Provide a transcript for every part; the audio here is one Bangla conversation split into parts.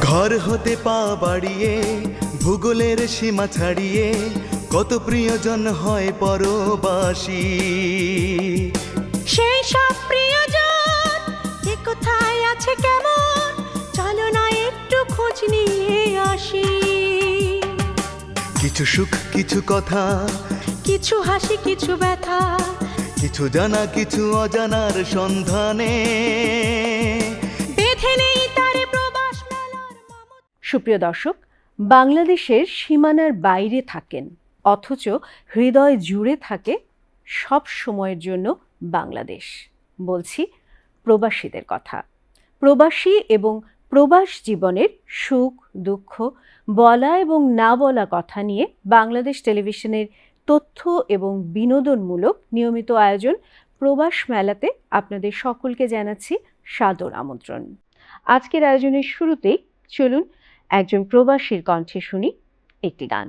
ঘর হতে পা বাড়িয়ে ভূগোলের সীমা ছাড়িয়ে কত প্রিয়জন হয় পরবাসী। সেই সব প্রিয়জন কে কোথায় আছে কেমন? চলো না একটু খোঁজ নিয়ে আসি। কিছু সুখ কিছু কথা কিছু হাসি কিছু ব্যথা। কিছু জানা কিছু অজানার সন্ধানে। বেঁধে সুপ্রিয় দর্শক, বাংলাদেশের সীমানার বাইরে থাকেন, অথচ হৃদয় জুড়ে থাকে সব সময়ের জন্য বাংলাদেশ। বলছি প্রবাসীদের কথা। প্রবাসী এবং প্রবাস জীবনের সুখ, দুঃখ, বলা এবং না বলা কথা নিয়ে বাংলাদেশ টেলিভিশনের তথ্য এবং বিনোদনমূলক নিয়মিত আয়োজন প্রবাস মেলাতে আপনাদের সকলকে জানাচ্ছি সাদর আমন্ত্রণ। আজকের আয়োজনের শুরুতেই চলুন একজন প্রবাসীর কণ্ঠে শুনি একটি গান।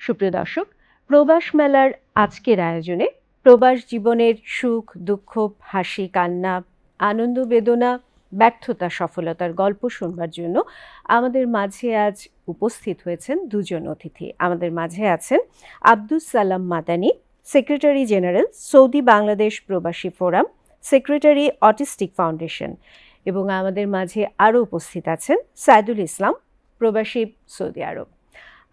সুপ্রিয় দর্শক প্রবাস মেলার আজকের আয়োজনে প্রবাস জীবনের সুখ, দুঃখ, হাসি, কান্না, আনন্দ, বেদনা, ব্যর্থতা, সফলতার গল্প শুনবার জন্য আমাদের মাঝে আজ উপস্থিত হয়েছেন দুজন অতিথি। আমাদের মাঝে আছেন Abdus Salam Madani, secretary general, Saudi Bangladesh প্রবাসী ফোরাম, সেক্রেটারি অটিস্টিক ফাউন্ডেশন এবং আমাদের মাঝে আরও উপস্থিত আছেন সাইদুল ইসলাম প্রবাসী সৌদি আরব।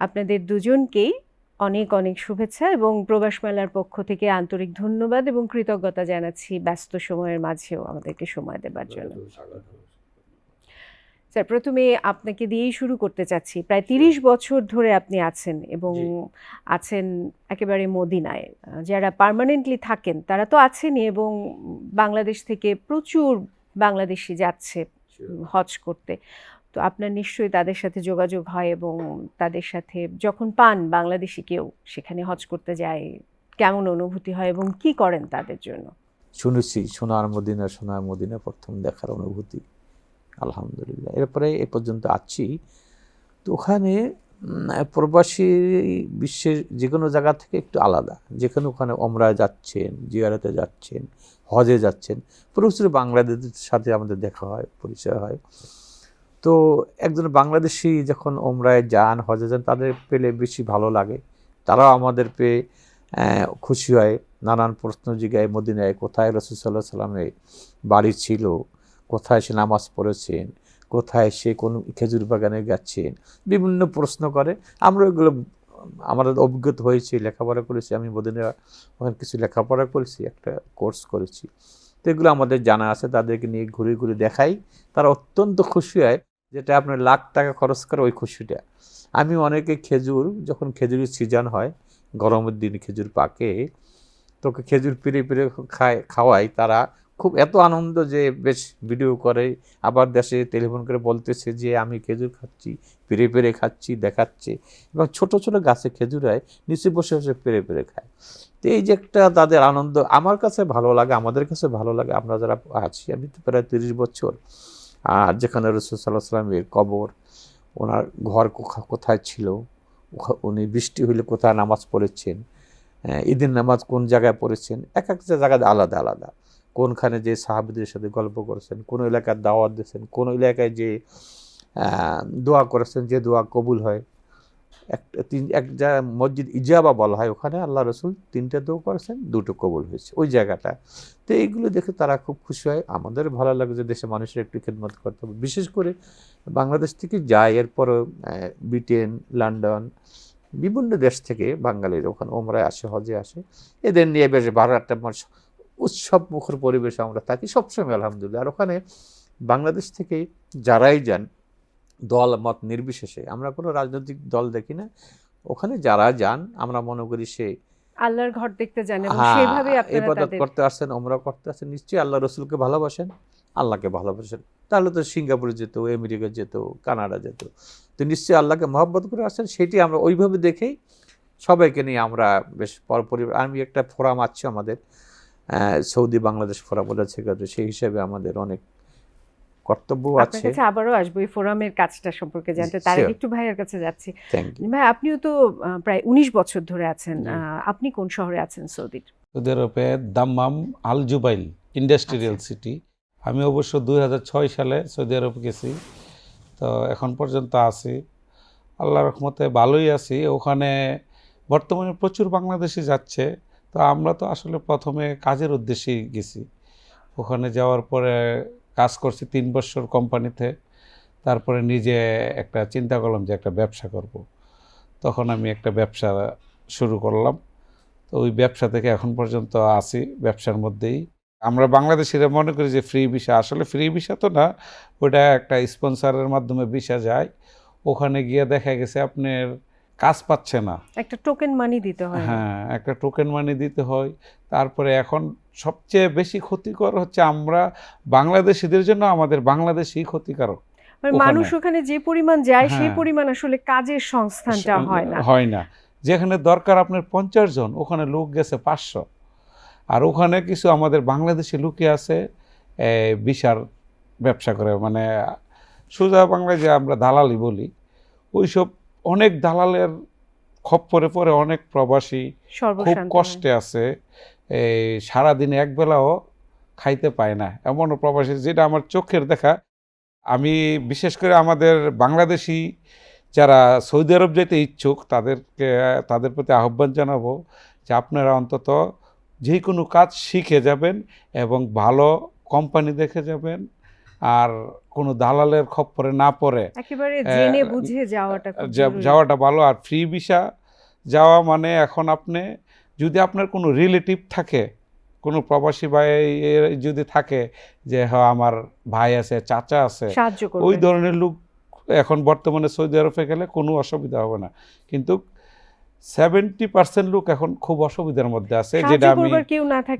আপনাদের দুজনকেই অনেক অনেক শুভেচ্ছা এবং প্রবাস মেলার পক্ষ থেকে আন্তরিক ধন্যবাদ এবং কৃতজ্ঞতা জানাচ্ছি ব্যস্ত সময়ের মাঝেও আমাদেরকে সময় দেবার জন্য। স্যার প্রথমে আপনাকে দিয়েই শুরু করতে চাচ্ছি। প্রায় তিরিশ বছর ধরে আপনি আছেন এবং আছেন একেবারে মদিনায়। যারা পার্মানেন্টলি থাকেন তারা তো আছেনই এবং বাংলাদেশ থেকে প্রচুর বাংলাদেশি যাচ্ছে হজ করতে। তো আপনার নিশ্চয়ই তাদের সাথে যোগাযোগ হয় এবং তাদের সাথে যখন পান বাংলাদেশি কেউ সেখানে হজ করতে যায়, কেমন অনুভূতি হয় এবং কি করেন তাদের জন্য? শুনেছি, সোনার মদিনা সোনার মদিনা প্রথম দেখার অনুভূতি। আলহামদুলিল্লাহ। এরপরে এ পর্যন্ত আছি। তো ওখানে প্রবাসী বিশ্বের যে কোনো জায়গা থেকে একটু আলাদা। যেখানে ওখানে অমরায় যাচ্ছেন, জিয়ারাতে যাচ্ছেন, হজে যাচ্ছেন, প্রচুর বাংলাদেশের সাথে আমাদের দেখা হয়, পরিচয় হয়। তো একজন বাংলাদেশি যখন ওমরায় যান, হজে যান, তাদের পেলে বেশি ভালো লাগে। তারাও আমাদের পেয়ে খুশি হয়। নানান প্রশ্ন জিগায়, মদিনায় কোথায় রসুল সাল্লাহ সাল্লামের বাড়ি ছিল? কোথায় সে নামাজ পড়েছেন? কোথায় সে কোন খেজুর বাগানে গেছেন? বিভিন্ন প্রশ্ন করে। আমরা ওইগুলো, আমাদের অভিজ্ঞতা হয়েছে, লেখাপড়া করেছি। আমি মদিনা ওখানে কিছু লেখাপড়া করেছি, একটা কোর্স করেছি। তো এগুলো আমাদের জানা আছে, তাদেরকে নিয়ে ঘুরে ঘুরে দেখাই। তারা অত্যন্ত খুশি হয়। যেটা আপনার লাখ টাকা খরচ করে ওই খুশিটা। আমি অনেকে খেজুর, যখন খেজুরের সিজন হয়, গরমের দিন খেজুর পাকে, তোকে খেজুর পিড়ে পিড়ে খায় খাওয়াই তারা খুব এত আনন্দ যে বেশ ভিডিও করে। আবার দেশে টেলিফোন করে বলতেছে যে, আমি খেজুর খাচ্ছি, পেরে পেরে খাচ্ছি, দেখাচ্ছে। এবং ছোট ছোট গাছে খেজুর হয়, নিচে বসে বসে পেরে পেরে খায়। তো এই যে একটা তাদের আনন্দ, আমার কাছে ভালো লাগে, আমাদের কাছে ভালো লাগে। আমরা যারা আছি, আমি তো প্রায় তিরিশ বছর আর যেখানে রসুল সাল্লাহ সাল্লামের কবর ওনার ঘর কোথায় ছিল? উনি বৃষ্টি হলে কোথায় নামাজ পড়েছেন? হ্যাঁ, ঈদের নামাজ কোন জায়গায় পড়েছেন? এক একটা জায়গায় আলাদা আলাদা। কোনখানে যে সাহাবিদের সাথে গল্প করেছেন কোন এলাকার দাওয়াত দিয়েছেন কোন এলাকায় যে দোয়া করেছেন যে দোয়া কবুল হয়। একটা তিন, এক জায়গায় মসজিদ ইজাবা বলা হয় ওখানে আল্লাহ রসুল তিনটে দোয়া করেছেন, দুটো কবল হয়েছে ওই জায়গাটা। তো এইগুলো দেখে তারা খুব খুশি হয়। আমাদের ভালো লাগে যে দেশে মানুষের একটু খেদমত করতে হবে। বিশেষ করে বাংলাদেশ থেকে যায়, এরপরও ব্রিটেন, লন্ডন, বিভিন্ন দেশ থেকে বাঙালির ওখানে ওমরায় আসে, হজে আসে, এদের নিয়ে বেশ ভালো একটা উৎসব মুখর পরিবেশে আমরা থাকি সবসময়, আলহামদুলিল্লাহ। আর ওখানে বাংলাদেশ থেকে যারাই যান দল মত নির্বিশেষে। আমরা কোনো রাজনৈতিক দল দেখি না। ওখানে যারা যান আমরা মনে করি সে আল্লাহর ঘর দেখতে যান এবং হ্যাঁ, সেভাবে ইবাদত করতে আসছেন ওমরা করতে আসছেন নিশ্চয়ই আল্লাহ রসুলকে ভালোবাসেন আল্লাহকে ভালোবাসেন। তাহলে তো সিঙ্গাপুরে যেত আমেরিকা যেত কানাডা যেত তো নিশ্চয়ই আল্লাহকে মহব্বত করে আসছেন সেটি আমরা ওইভাবে দেখেই সবাইকে নিয়ে আমরা বেশ পর পরিবার আমি একটা ফোরাম আছে আমাদের আহ, সৌদি বাংলাদেশ ফোরাম বলে সেক্রেটারি সেই হিসাবে আমাদের অনেক কর্তব্য আছে। কাছে আবারও আসব এই ফোরামের কাজটা সম্পর্কে জানতে। তার আগে একটু ভাইয়ের কাছে যাচ্ছি। ভাই আপনিও তো প্রায় উনিশ বছর ধরে আছেন। আপনি কোন শহরে আছেন সৌদির? সৌদি আরবে দাম্মাম আল জুবাইল ইন্ডাস্ট্রিয়াল আচ্ছা। সিটি। আমি অবশ্য দু হাজার ছয় সালে সৌদি আরব গেছি। তো এখন পর্যন্ত আছি। আল্লাহ রহমতে ভালোই আছি। ওখানে বর্তমানে প্রচুর বাংলাদেশি যাচ্ছে। তো আমরা তো আসলে প্রথমে কাজের উদ্দেশ্যেই গেছি। ওখানে যাওয়ার পরে কাজ করছি তিন বছর কোম্পানিতে তারপরে নিজে একটা চিন্তা করলাম যে একটা ব্যবসা করব। তখন আমি একটা ব্যবসা শুরু করলাম। তো ওই ব্যবসা থেকে এখন পর্যন্ত আছি ব্যবসার মধ্যেই। আমরা বাংলাদেশিরা মনে করি যে ফ্রি ভিসা আসলে ফ্রি ভিসা তো না ওটা একটা স্পন্সরের মাধ্যমে ভিসা যায়। ওখানে গিয়ে দেখা গেছে আপনার কাজ পাচ্ছে না। একটা টোকেন মানি দিতে হয়। হ্যাঁ একটা টোকেন মানি দিতে হয়। তারপরে এখন সবচেয়ে বেশি ক্ষতিকর হচ্ছে আমরা বাংলাদেশিদের জন্য আমাদের বাংলাদেশই ক্ষতিকারক মানে মানুষ ওখানে যে পরিমাণ যায় সেই হ্যাঁ। পরিমাণ আসলে কাজের সংস্থানটা হয় না। হয় না। যেখানে দরকার আপনার পঞ্চাশ জন ওখানে লোক গেছে পাঁচশো। আর ওখানে কিছু আমাদের বাংলাদেশি লোকে আছে বিশার ব্যবসা করে। মানে সোজা বাংলায় যে আমরা দালালি বলি ওইসব অনেক দালালের খপ্পরে পরে অনেক প্রবাসী খুব কষ্টে আছে। এই সারাদিন এক বেলাও খাইতে পায় না। এমনও প্রবাসী যেটা আমার চোখের দেখা। আমি বিশেষ করে আমাদের বাংলাদেশি যারা সৌদি আরব যেতে ইচ্ছুক তাদেরকে তাদের প্রতি আহ্বান জানাব যে আপনারা অন্তত যে কোনো কাজ শিখে যাবেন এবং ভালো কোম্পানি দেখে যাবেন আর কোনো দালালের খপ্পরে না পড়ে। একেবারে জেনে বুঝে যাওয়াটা যাওয়াটা ভালো। আর ফ্রি ভিসা যাওয়া মানে এখন আপনি যদি আপনার কোনো রিলেটিভ থাকে কোনো প্রবাসী ভাই যদি থাকে যে হ্যাঁ আমার ভাই আছে চাচা আছে ওই ধরনের লোক এখন বর্তমানে সৌদি আরবে গেলে কোনো অসুবিধা হবে না। কিন্তু সেভেন্টি পার্সেন্ট লোক এখন খুব অসুবিধার মধ্যে আছে যেটা আমি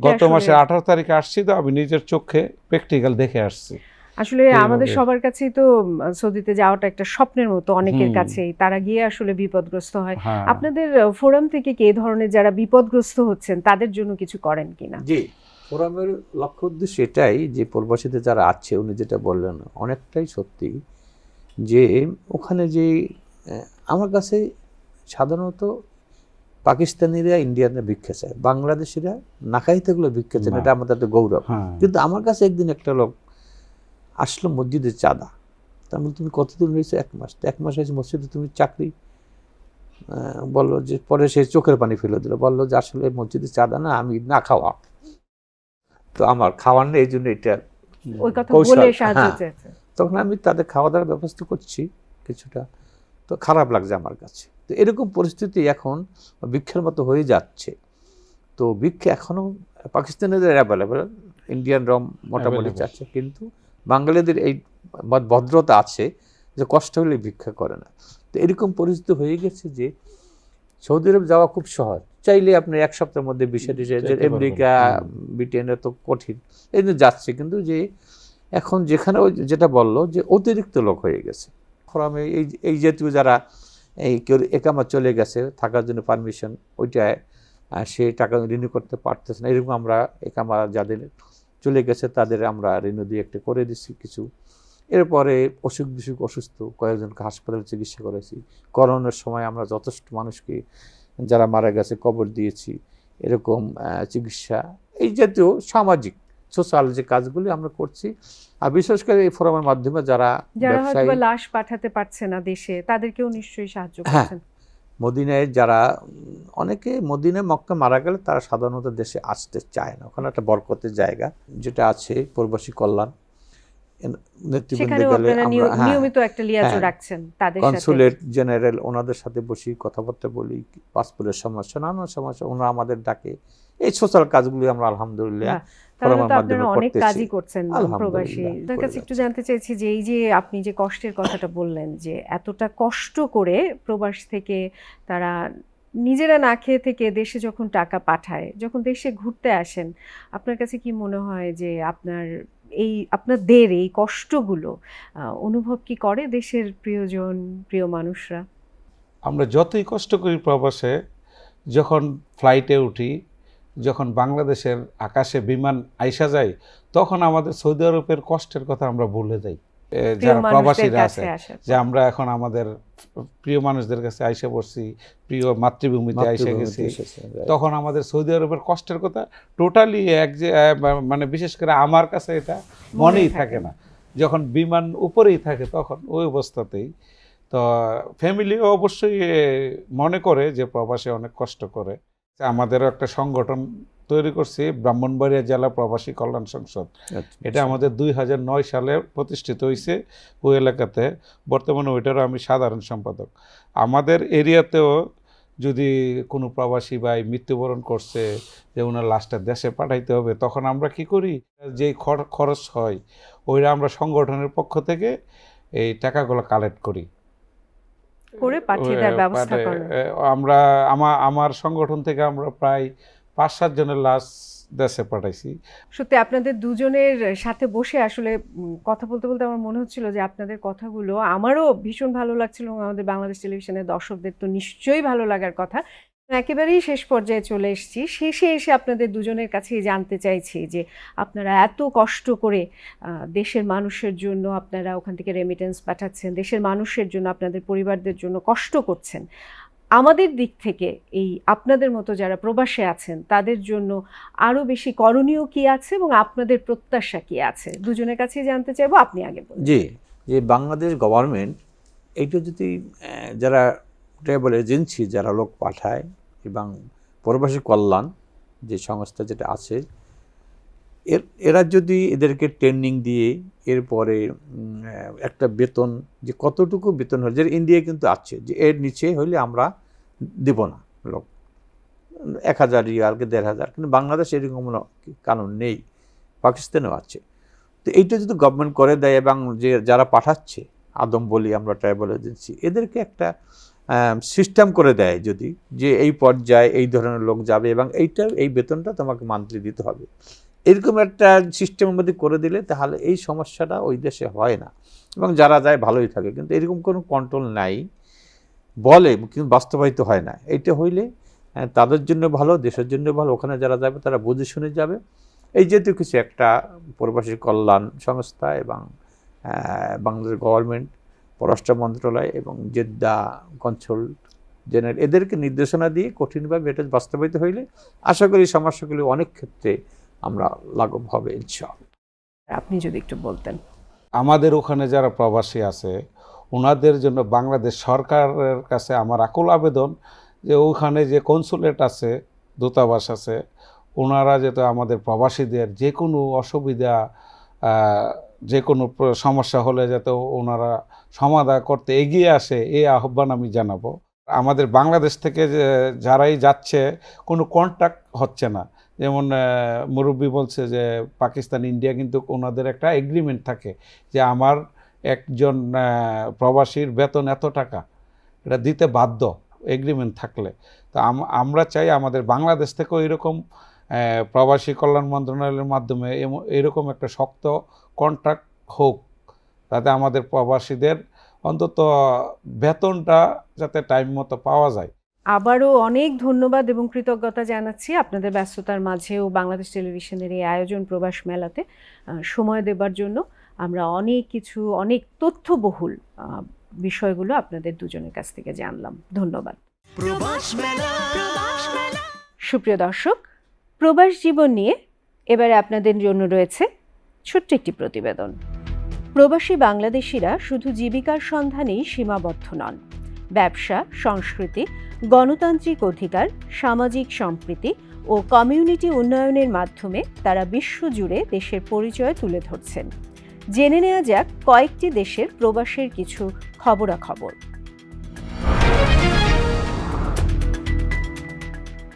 গত মাসে আঠারো তারিখে আসছি তো আমি নিজের চোখে প্র্যাকটিক্যাল দেখে আসছি। আসলে আমাদের সবার কাছেই তো সৌদিতে যাওয়াটা একটা স্বপ্নের মতো অনেকের কাছেই। তারা গিয়ে আসলে বিপদগ্রস্ত হয়। হ্যাঁ। আপনাদের ফোরাম থেকে কি ধরনের যারা বিপদগ্রস্ত হচ্ছেন তাদের জন্য কিছু করেন কিনা? জি। ফোরামের লক্ষ্য উদ্দেশ্য এটাই যে প্রবাসীতে যারা আছে উনি যেটা বললেন অনেকটাই সত্যি যে ওখানে যে আহ, আমার কাছে সাধারণত পাকিস্তানিরা ইন্ডিয়ানরা ভিক্ষা চায়। বাংলাদেশিরা নাকাইতেগুলো ভিক্ষা চায় এটা আমাদের একটা গৌরব। হ্যাঁ। কিন্তু আমার কাছে একদিন একটা লোক আসলো মসজিদে চাঁদা। তা বলি তুমি কতদিন হয়েছে এক মাস। তো এক মাস হয়েছে মসজিদে তুমি চাকরি বলল যে পরে সে চোখের পানি ফেলে দিল। বলল যে আসলে মসজিদে চাঁদা না আমি না খাওয়া। তো আমার খাওয়ার নেই এই জন্য এটা ওই কথা কৌশল, বলে সাহায্য হ্যাঁ। তখন আমি তাদের খাওয়া দাওয়ার ব্যবস্থা করছি কিছুটা। তো খারাপ লাগছে আমার কাছে। তো এরকম পরিস্থিতি এখন বৃক্ষের মতো হয়ে যাচ্ছে। তো ভিক্ষা এখনও পাকিস্তানিদের অ্যাভেলেবেল ইন্ডিয়ান রম মোটামুটি. যাচ্ছে কিন্তু বাঙালিদের এই ভদ্রতা আছে যে কষ্ট হলে ভিক্ষা করে না। তো এরকম পরিস্থিতি হয়ে গেছে যে সৌদি আরব যাওয়া খুব সহজ। চাইলে আপনি এক সপ্তাহের মধ্যে বিষয় টিসা যেতে পারবেন। আমেরিকা। ব্রিটেনে তো কঠিন। এই জন্য যাচ্ছে কিন্তু যে এখন যেখানে ওই যেটা বলল যে অতিরিক্ত লোক হয়ে গেছে। ফোরামে এই এই জাতীয় যারা এই কেউ একামা চলে গেছে থাকার জন্য পারমিশন ওইটায় সে টাকা রিনিউ করতে পারতেছে না। এরকম আমরা একামা যাদের চলে গেছে তাদের আমরা রিনিউ দিয়ে একটা করে দিচ্ছি কিছু। এরপরে অসুখ বিসুখ অসুস্থ কয়েকজনকে হাসপাতালে চিকিৎসা করেছি করোনার সময় আমরা যথেষ্ট মানুষকে যারা মারা গেছে কবর দিয়েছি এরকম চিকিৎসা। এই জাতীয় সামাজিক সোশ্যাল যে কাজগুলি আমরা করছি আর বিশেষ করে এই ফোরামের মাধ্যমে যারা যারা হয়তো লাশ পাঠাতে পারছে না দেশে তাদেরকেও নিশ্চয়ই সাহায্য হ্যাঁ। করছেন। মদিনায় যারা অনেকে মদিনায় মক্কা মারা গেলে তারা সাধারণত দেশে আসতে চায় না। ওখানে একটা বরকতের জায়গা যেটা আছে প্রবাসী কল্যাণ। হ্যাঁ হ্যাঁ। কনসুলেট জেনারেল ওনাদের সাথে বসি কথাবার্তা বলি পাসপোর্টের সমস্যা নানান সমস্যা ওনারা আমাদের ডাকে। এই সোশ্যাল কাজগুলি আমরা আলহামদুলিল্লাহ তাহলে তো আপনারা অনেক কাজই করছেন প্রবাসী। আপনার কাছে একটু জানতে চাইছি যে এই যে আপনি যে কষ্টের কথাটা বললেন যে এতটা কষ্ট করে প্রবাস থেকে তারা নিজেরা না খেয়ে থেকে দেশে যখন টাকা পাঠায় যখন দেশে ঘুরতে আসেন আপনার কাছে কি মনে হয় যে আপনার এই আপনাদের এই কষ্টগুলো অনুভব কি করে দেশের প্রিয়জন প্রিয় মানুষরা? আমরা যতই কষ্ট করি প্রবাসে যখন ফ্লাইটে উঠি যখন বাংলাদেশের আকাশে বিমান আইসা যায় তখন আমাদের সৌদি আরবের কষ্টের কথা আমরা ভুলে যাই যারা প্রবাসীরা আছে যে আমরা এখন আমাদের প্রিয় মানুষদের কাছে আইসা পড়ছি প্রিয় মাতৃভূমিতে আইসা গেছি তখন আমাদের সৌদি আরবের কষ্টের কথা টোটালি এক যে মানে বিশেষ করে আমার কাছে এটা মনেই থাকে না। যখন বিমান উপরেই থাকে তখন ওই অবস্থাতেই তো ফ্যামিলি অবশ্যই মনে করে যে প্রবাসে অনেক কষ্ট করে। আমাদেরও একটা সংগঠন তৈরি করছি ব্রাহ্মণবাড়িয়া জেলা প্রবাসী কল্যাণ সংসদ। আচ্ছা, এটা আমাদের দুই হাজার নয় সালে প্রতিষ্ঠিত হয়েছে ওই এলাকাতে। বর্তমানে ওইটারও আমি সাধারণ সম্পাদক। আমাদের এরিয়াতেও যদি কোনো প্রবাসী ভাই মৃত্যুবরণ করছে যে ওনার লাশটা দেশে পাঠাইতে হবে তখন আমরা কি করি? যেই খর- খরচ হয় ওইটা আমরা সংগঠনের পক্ষ থেকে এই টাকাগুলো কালেক্ট করি। করে পাঠিয়ে দেওয়ার ব্যবস্থা মানে, করেন আমরা আমার আমার সংগঠন থেকে আমরা প্রায় পাঁচ সাত জনের লাশ দেশে পাঠাইছি। সত্যি আপনাদের দুজনের সাথে বসে আসলে কথা বলতে বলতে আমার মনে হচ্ছিল যে আপনাদের কথাগুলো আমারও ভীষণ ভালো লাগছিল আমাদের বাংলাদেশ টেলিভিশনের দর্শকদের তো নিশ্চয়ই ভালো লাগার কথা। একেবারেই শেষ পর্যায়ে চলে এসেছি। শেষে এসে আপনাদের দুজনের কাছেই জানতে চাইছি যে আপনারা এত কষ্ট করে দেশের মানুষের জন্য আপনারা ওখান থেকে রেমিটেন্স পাঠাচ্ছেন, দেশের মানুষের জন্য, আপনাদের পরিবারদের জন্য কষ্ট করছেন। আমাদের দিক থেকে এই আপনাদের মতো যারা প্রবাসে আছেন, তাদের জন্য আরও বেশি করণীয় কি আছে এবং আপনাদের প্রত্যাশা কি আছে? দুজনের কাছেই জানতে চাইব, আপনি আগে বলুন। জি, যে বাংলাদেশ গভর্নমেন্ট এইটা যদি যারা ট্রাভেল এজেন্সি যারা লোক পাঠায় এবং প্রবাসী কল্যাণ যে সংস্থা যেটা আছে, এর, এরা যদি এদেরকে ট্রেনিং দিয়ে এরপরে একটা বেতন, যে কতটুকু বেতন হয় যে ইন্ডিয়া কিন্তু আছে, যে এর নিচে হইলে আমরা দেব না লোক। এক হাজার রিয়ালকে দেড় হাজার, কিন্তু বাংলাদেশ এরকম কোনো কানুন নেই, পাকিস্তানেও আছে। তো এইটা যদি গভর্নমেন্ট করে দেয় এবং যে, যারা পাঠাচ্ছে, আদম বলি আমরা ট্রাইবাল এজেন্সি, এদেরকে একটা সিস্টেম করে দেয় যদি, যে এই পর্যায়ে এই ধরনের লোক যাবে এবং এইটা, এই বেতনটা তোমাকে মান্থলি দিতে হবে। এরকম একটা সিস্টেমের মধ্যে করে দিলে তাহলে এই সমস্যাটা ওই দেশে হয় না। এবং যারা যায় ভালোই থাকে, কিন্তু এরকম কোনো কন্ট্রোল নাই। বলে, কিন্তু বাস্তবায়িত হয় না। এইটা হইলে তাদের জন্য ভালো, দেশের জন্য ভালো, ওখানে যারা যাবে তারা বুঝে শুনে যাবে। এই যেহেতু কিছু একটা প্রবাসী কল্যাণ সংস্থা এবং বাংলাদেশ গভর্নমেন্ট পররাষ্ট্র মন্ত্রণালয় এবং জেদ্দা কনসুল জেনারেল এদেরকে নির্দেশনা দিয়ে কঠিনভাবে এটা বাস্তবায়িত হইলে আশা করি সমস্যাগুলি অনেক ক্ষেত্রে আমরা লাঘব হবে ইনশাআল্লাহ। আপনি যদি একটু বলতেন। আমাদের ওখানে যারা প্রবাসী আছে ওনাদের জন্য বাংলাদেশ সরকারের কাছে আমার আকুল আবেদন যে ওখানে যে কনসুলেট আছে দূতাবাস আছে ওনারা যাতে আমাদের প্রবাসীদের যে কোনো অসুবিধা যে কোনো সমস্যা হলে যাতে ওনারা সমাধান করতে এগিয়ে আসে, এই আহ্বান আমি জানাব। আমাদের বাংলাদেশ থেকে যারাই যাচ্ছে, কোনো কন্ট্যাক্ট হচ্ছে না। যেমন মুরব্বী বলছে যে, পাকিস্তান ইন্ডিয়া কিন্তু ওনাদের একটা এগ্রিমেন্ট থাকে যে, আমার একজন প্রবাসীর বেতন এত টাকা। এটা দিতে বাধ্য এগ্রিমেন্ট থাকলে। তো আমরা চাই আমাদের বাংলাদেশ থেকেও এরকম প্রবাসী কল্যাণ মন্ত্রণালয়ের মাধ্যমে এরকম একটা শক্ত কন্ট্রাক্ট হোক তাতে আমাদের প্রবাসীদের অন্তত বেতনটা যাতে টাইম মতো পাওয়া যায়। আবারও অনেক ধন্যবাদ এবং কৃতজ্ঞতা জানাচ্ছি আপনাদের ব্যস্ততার মাঝেও বাংলাদেশ টেলিভিশনের এই আয়োজন প্রবাস মেলাতে সময় দেবার জন্য। আমরা অনেক কিছু অনেক তথ্যবহুল বিষয়গুলো আপনাদের দুজনের কাছ থেকে জানলাম। ধন্যবাদ। প্রবাস মেলা। সুপ্রিয় দর্শক প্রবাস জীবন নিয়ে এবারে আপনাদের জন্য রয়েছে ছোট্ট একটি প্রতিবেদন। প্রবাসী বাংলাদেশিরা শুধু জীবিকার সন্ধানেই সীমাবদ্ধ নন। ব্যবসা, সংস্কৃতি, গণতান্ত্রিক অধিকার, সামাজিক সম্প্রীতি ও কমিউনিটি উন্নয়নের মাধ্যমে তারা বিশ্বজুড়ে দেশের পরিচয় তুলে ধরছেন। জেনে নেওয়া যাক কয়েকটি দেশের প্রবাসের কিছু খবরাখবর।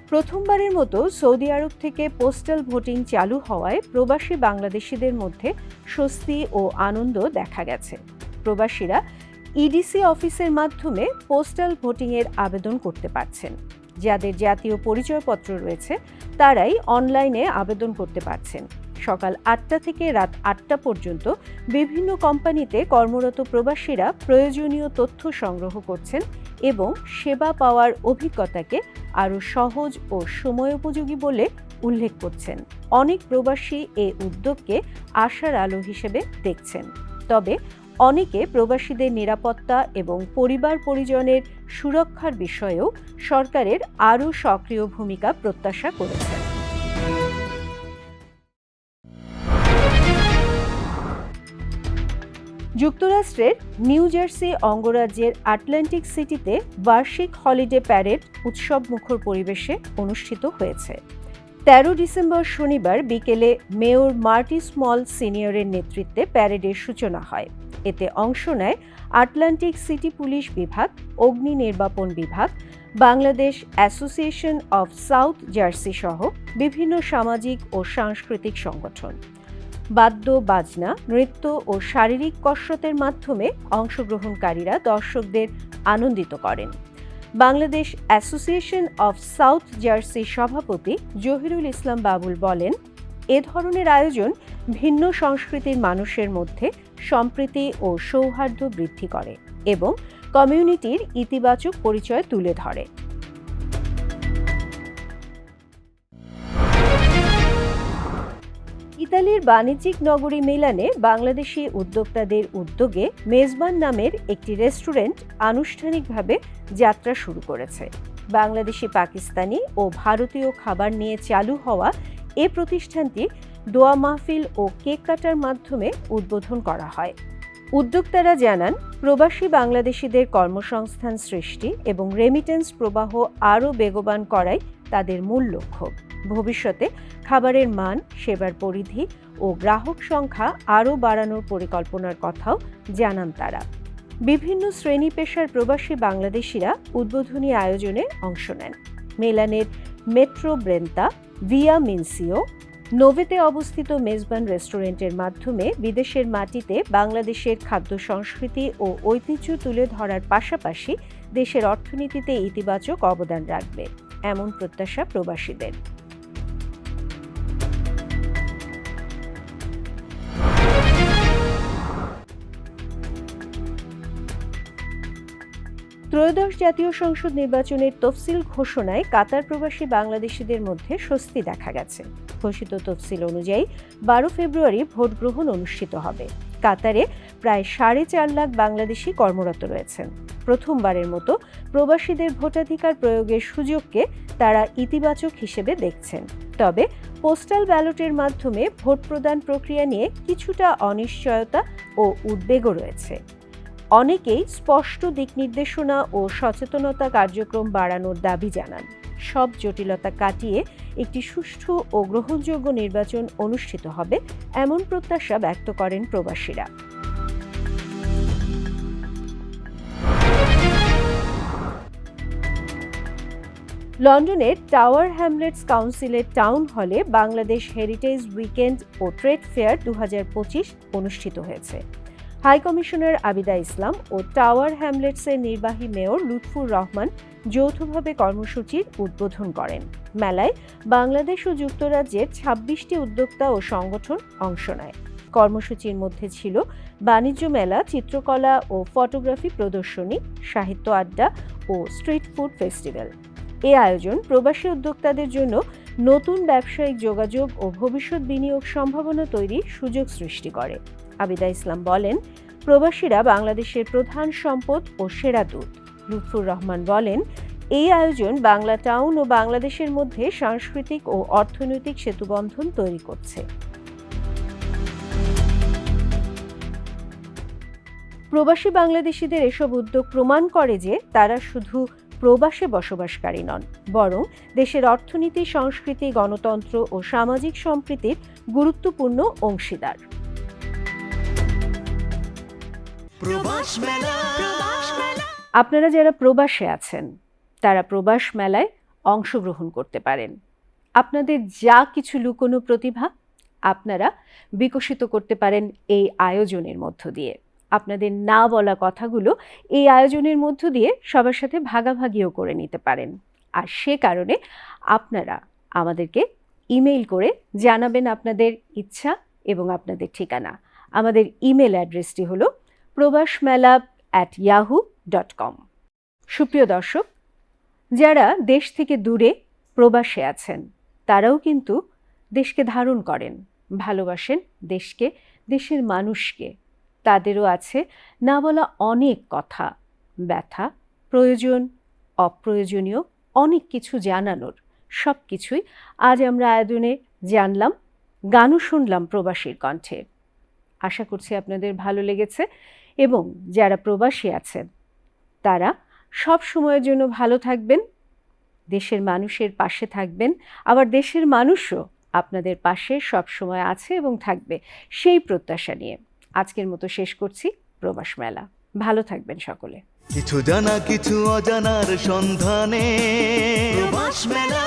প্রথমবারের মতো সৌদি আরব থেকে পোস্টাল ভোটিং চালু হওয়ায় প্রবাসী বাংলাদেশিদের মধ্যে স্বস্তি ও আনন্দ দেখা গেছে। প্রবাসীরা ইডিসি অফিসের মাধ্যমে পোস্টাল ভোটিংয়ের আবেদন করতে পারছেন। যাদের জাতীয় পরিচয়পত্র রয়েছে, তারাই অনলাইনে আবেদন করতে পারছেন। সকাল আটটা থেকে রাত আটটা পর্যন্ত বিভিন্ন কোম্পানিতে কর্মরত প্রবাসীরা প্রয়োজনীয় তথ্য সংগ্রহ করছেন এবং সেবা পাওয়ার অভিজ্ঞতাকে আরও সহজ ও সময়োপযোগী বলে উল্লেখ করছেন। অনেক প্রবাসী এ উদ্যোগকে আশার আলো হিসেবে দেখছেন। তবে অনেকে প্রবাসীদের নিরাপত্তা এবং পরিবার পরিজনের সুরক্ষার বিষয়েও সরকারের আরও সক্রিয় ভূমিকা প্রত্যাশা করেছেন। যুক্তরাষ্ট্রের নিউ জার্সি অঙ্গরাজ্যের আটলান্টিক সিটিতে বার্ষিক হলিডে প্যারেড উৎসব মুখর পরিবেশে অনুষ্ঠিত হয়েছে। তেরো ডিসেম্বর শনিবার বিকেলে মেয়র মার্টি স্মল সিনিয়রের নেতৃত্বে প্যারেডের সূচনা হয়। এতে অংশ নেয় আটলান্টিক সিটি পুলিশ বিভাগ, অগ্নি নির্বাপন বিভাগ, Bangladesh association of South Jersey সহ বিভিন্ন সামাজিক ও সাংস্কৃতিক সংগঠন। বাদ্য বাজনা নৃত্য ও শারীরিক কসরতের মাধ্যমে অংশগ্রহণকারীরা দর্শকদের আনন্দিত করেন। Bangladesh association of South Jersey সভাপতি জহিরুল ইসলাম বাবুল বলেন, এ ধরনের আয়োজন ভিন্ন সংস্কৃতির মানুষের মধ্যে সম্প্রীতি ও সৌহার্দ্য বৃদ্ধি করে এবং কমিউনিটির ইতিবাচক পরিচয় তুলে ধরে। ইতালির বাণিজ্যিক নগরী মিলানে বাংলাদেশি উদ্যোক্তাদের উদ্যোগে মেজবান নামের একটি রেস্টুরেন্ট আনুষ্ঠানিকভাবে যাত্রা শুরু করেছে। বাংলাদেশি, পাকিস্তানি ও ভারতীয় খাবার নিয়ে চালু হওয়া এ প্রতিষ্ঠানটি দোয়া মাহফিল ও কেক কাটার মাধ্যমে উদ্বোধন করা হয়। উদ্যোক্তারা জানান, প্রবাসী বাংলাদেশিদের কর্মসংস্থান সৃষ্টি এবং রেমিটেন্স প্রবাহ আরও বেগবান করাই তাদের মূল লক্ষ্য। ভবিষ্যতে খাবারের মান, সেবার পরিধি ও গ্রাহক সংখ্যা আরও বাড়ানোর পরিকল্পনার কথাও জানান তারা। বিভিন্ন শ্রেণি পেশার প্রবাসী বাংলাদেশিরা উদ্বোধনী আয়োজনে অংশ নেন। মেলানের মেট্রো ব্রেন্তা ভিয়া মিনসিও নোভেতে অবস্থিত মেজবান রেস্টুরেন্টের মাধ্যমে বিদেশের মাটিতে বাংলাদেশের খাদ্য সংস্কৃতি ও ঐতিহ্য তুলে ধরার পাশাপাশি দেশের অর্থনীতিতে ইতিবাচক অবদান রাখবে। এমন প্রত্যাশা প্রবাসীদের। ত্রয়োদশ জাতীয় সংসদ নির্বাচনের তফসিল ঘোষণায় কাতার প্রবাসী বাংলাদেশিদের মধ্যে স্বস্তি দেখা গেছে। ঘোষিত তফসিল অনুযায়ী বারো ফেব্রুয়ারি ভোট গ্রহণ অনুষ্ঠিত হবে। কাতারে প্রায় সাড়ে চার লাখ বাংলাদেশি কর্মরত রয়েছেন। প্রথমবারের মতো প্রবাসীদের ভোটাধিকার প্রয়োগের সুযোগকে তারা ইতিবাচক হিসেবে দেখছেন। তবে পোস্টাল ব্যালটের মাধ্যমে ভোট প্রদান প্রক্রিয়া নিয়ে কিছুটা অনিশ্চয়তা ও উদ্বেগও রয়েছে। অনেকেই স্পষ্ট দিক নির্দেশনা ও সচেতনতা কার্যক্রম বাড়ানোর দাবি জানান। সব জটিলতা কাটিয়ে একটি সুষ্ঠু ও গ্রহণযোগ্য নির্বাচন অনুষ্ঠিত হবে, এমন প্রত্যাশা ব্যক্ত করেন প্রবাসীরা। লন্ডনের টাওয়ার হ্যামলেটস কাউন্সিলের টাউন হলে বাংলাদেশ হেরিটেজ উইকেন্ড ও ট্রেড ফেয়ার দু হাজার পঁচিশ অনুষ্ঠিত হয়েছে। হাই কমিশনার আবিদা ইসলাম ও টাওয়ার হ্যামলেটসের নির্বাহী মেয়র লুৎফুর রহমান যৌথভাবে কর্মসূচির উদ্বোধন করেন। মেলায় বাংলাদেশ ও যুক্তরাজ্যের ছাব্বিশটি উদ্যোক্তা ও সংগঠন অংশ নেয়। কর্মসূচির মধ্যে ছিল বাণিজ্য মেলা, চিত্রকলা ও ফটোগ্রাফি প্রদর্শনী, সাহিত্য আড্ডা ও স্ট্রিট ফুড ফেস্টিভ্যাল। এ আয়োজন প্রবাসী উদ্যোক্তাদের জন্য নতুন ব্যবসায়িক যোগাযোগ ও ভবিষ্যৎ বিনিয়োগ সম্ভাবনা তৈরির সুযোগ সৃষ্টি করে। আবিদা ইসলাম বলেন, প্রবাসীরা বাংলাদেশের প্রধান সম্পদ ও সেরা দূত। লুৎফুর রহমান বলেন, এই আয়োজন বাংলা টাউন ও বাংলাদেশের মধ্যে সাংস্কৃতিক ও অর্থনৈতিক সেতুবন্ধন তৈরি করছে। প্রবাসী বাংলাদেশিদের এসব উদ্যোগ প্রমাণ করে যে তারা শুধু প্রবাসে বসবাসকারী নন, বরং দেশের অর্থনীতি, সংস্কৃতি, গণতন্ত্র ও সামাজিক সম্প্রীতির গুরুত্বপূর্ণ অংশীদার। প্রবাস মেলা। আপনারা যারা প্রবাসে আছেন তারা প্রবাস মেলায় অংশগ্রহণ করতে পারেন। আপনাদের যা কিছু লুকোনো প্রতিভা আপনারা বিকশিত করতে পারেন এই আয়োজনের মধ্য দিয়ে। আপনাদের না বলা কথাগুলো এই আয়োজনের মধ্য দিয়ে সবার সাথে ভাগাভাগিও করে নিতে পারেন। আর সে কারণে আপনারা আমাদেরকে ইমেইল করে জানাবেন আপনাদের ইচ্ছা এবং আপনাদের ঠিকানা। আমাদের ইমেল অ্যাড্রেসটি হলো প্রবাস মেলা অ্যাট ইয়াহু ডট কম সুপ্রিয় দর্শক, যারা দেশ থেকে দূরে প্রবাসে আছেন, তারাও কিন্তু দেশকে ধারণ করেন, ভালোবাসেন দেশকে, দেশের মানুষকে। তাদেরও আছে না বলা অনেক কথা, ব্যথা, প্রয়োজন, অপ্রয়োজনীয়, অনেক কিছু জানানোর। সব কিছুই আজ আমরা আয়োজনে জানলাম, গানও শুনলাম প্রবাসীর কণ্ঠে। আশা করছি আপনাদের ভালো লেগেছে। এবং যারা প্রবাসী আছেন, তারা সব সময়ের জন্য ভালো থাকবেন, দেশের মানুষের পাশে থাকবেন, আবার দেশের মানুষও আপনাদের পাশে সব সময় আছে এবং থাকবে, সেই প্রত্যাশা নিয়ে। আজকের মতো শেষ করছি প্রবাস মেলা। ভালো থাকবেন সকলে। কিছু জানা, কিছু অজানার সন্ধানে প্রবাস মেলা।